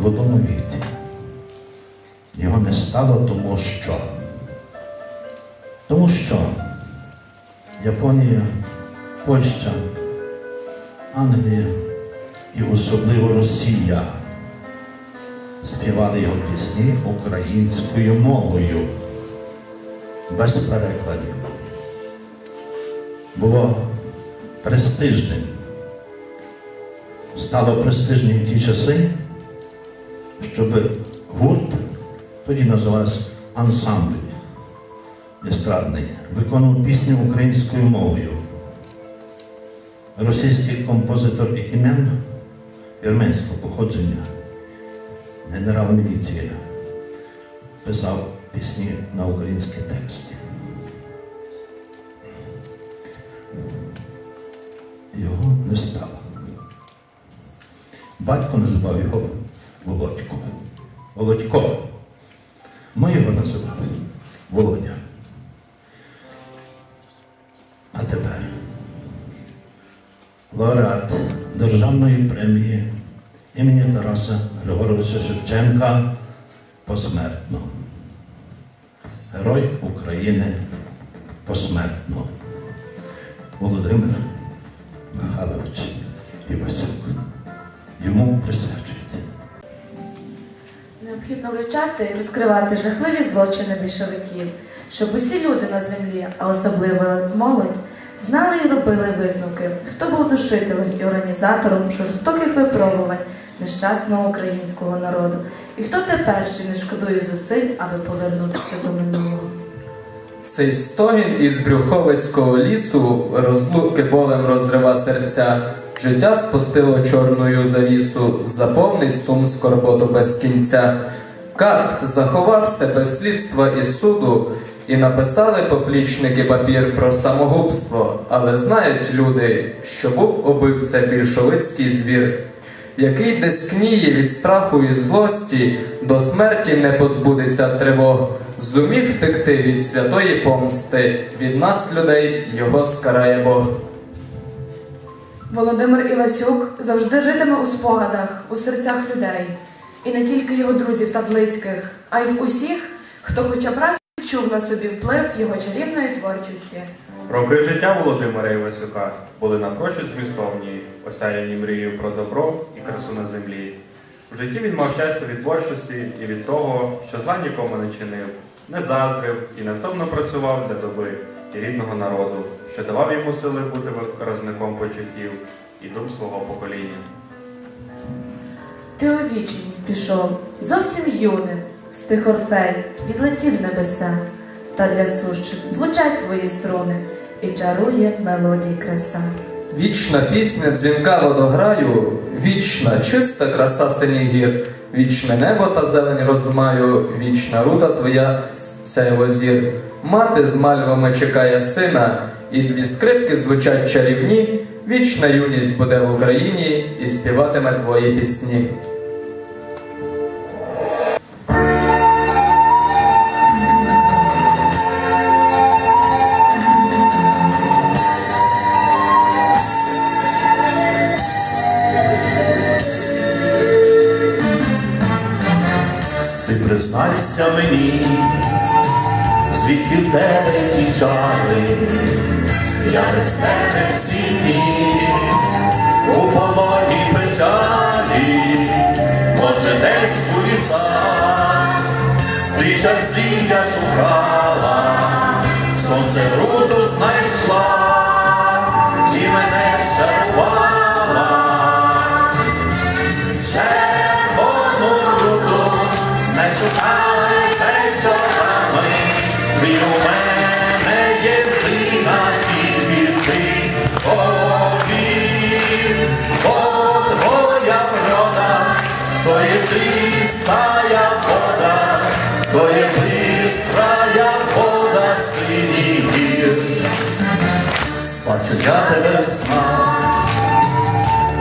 молодому віці. Його не стало тому що. Тому що Японія, Польща, Англія і особливо Росія співали його пісні українською мовою без перекладів. Було престижним. Стало престижним ті часи, щоб гурт, тоді називався ансамбль естрадний, виконував пісні українською мовою. Російський композитор Ікімен вірменського походження, генерал міліції, писав пісні на українські тексти. Його не стало. Батько називав його Володько. Володько. Ми його називали Володя. А тепер лауреат Державної премії імені Тараса Григоровича Шевченка посмертно. Герой України посмертно. Володимир Михайлович Івасюк. Йому присвячується. Необхідно вивчати і розкривати жахливі злочини більшовиків, щоб усі люди на землі, а особливо молодь, знали і робили висновки, хто був душителем і організатором жорстоких випробувань нещасного українського народу, і хто тепер ще не шкодує зусиль, аби повернутися до минулого. Цей стогін із Брюховицького лісу розлуки болем розрива серця. Життя спустило чорною завісу, заповнить сум скорботу без кінця. Кат заховався без слідства і суду, і написали поплічники папір про самогубство, але знають люди, що був убивця більшовицький звір, який десь кніє від страху і злості, до смерті не позбудеться тривог, зумів втекти від святої помсти, від нас, людей, його скарає Бог. Володимир Івасюк завжди житиме у спогадах, у серцях людей, і не тільки його друзів та близьких, а й в усіх, хто хоча б раз чув на собі вплив його чарівної творчості. Роки життя Володимира Івасюка були напрочуд змістовні, осяяні мрією про добро і красу на землі. В житті він мав щастя від творчості і від того, що зла нікому не чинив, не заздрив і невтомно працював для доби і рідного народу, що давав йому сили бути викразником почуттів і дум свого покоління. Ти у вічність пішов, зовсім юним, тих орфей відлетів небеса, та для сущих звучать твої струни і чарує мелодій краса. Вічна пісня дзвінка водограю, вічна чиста краса синіх гір, вічне небо та зелень розмаю, вічна рута твоя сяйвозір. Мати з мальвами чекає сина, і дві скрипки звучать чарівні. Вічна юність буде в Україні і співатиме твої пісні. Признайся мені, звідки тебе ті шари, я без тебе всі дні, у полоні печалі, може десь у лісах, ти щастя шукала, сонце руду чистая вода, то є бистрая вода синій гір. Бачу я тебе в снах,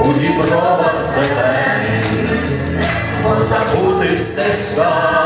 у дібровах зелені, по забутих стежках,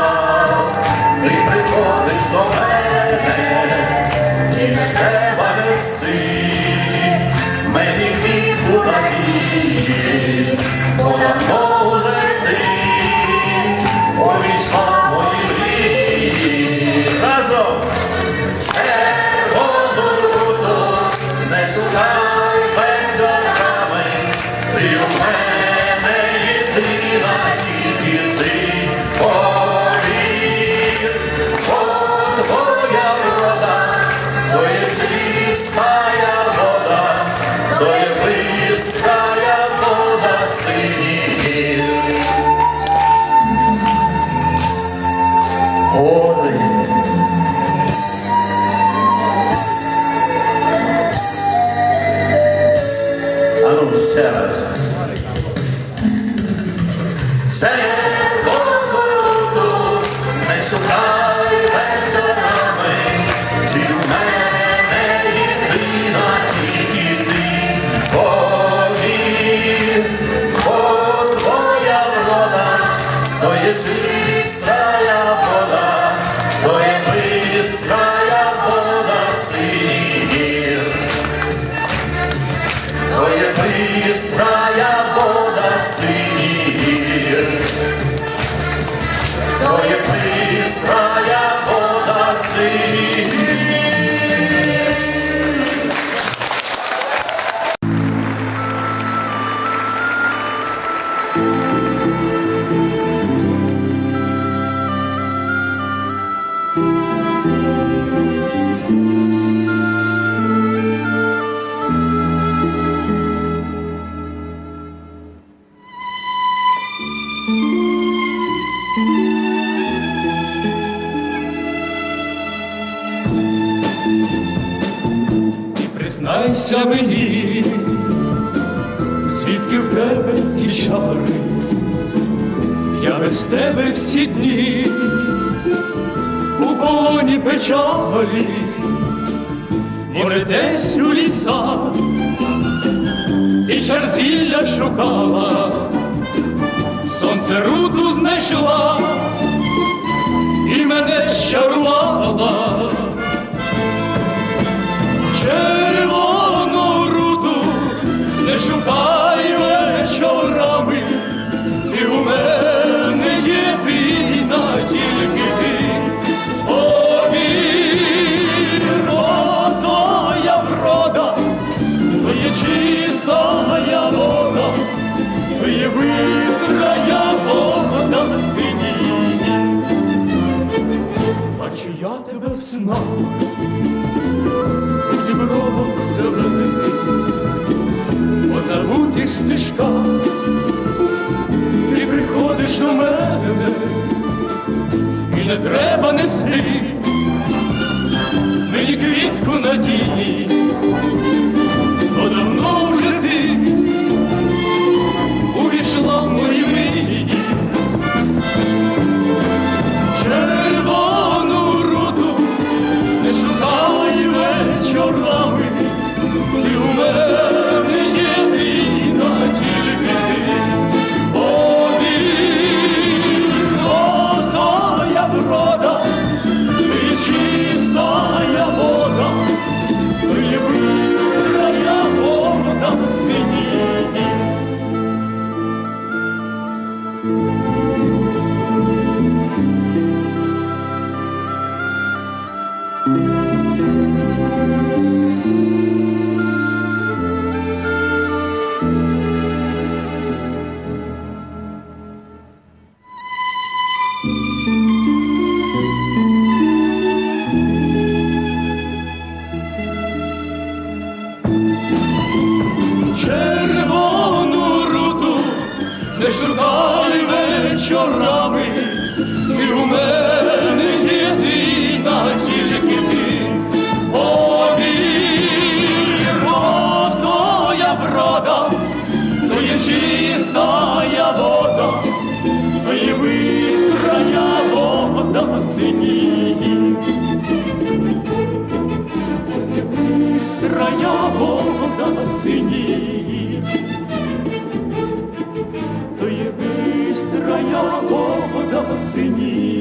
здався мені, звідки в тебе ті чари, я без тебе всі дні, у полоні печалі, може, десь у лісах, і шарзілля шукала, сонце руду знайшла. І мене щарувала. стрижка, ти приходиш до мене, і не треба нести. Я його на сині, то є бистра вода до сині.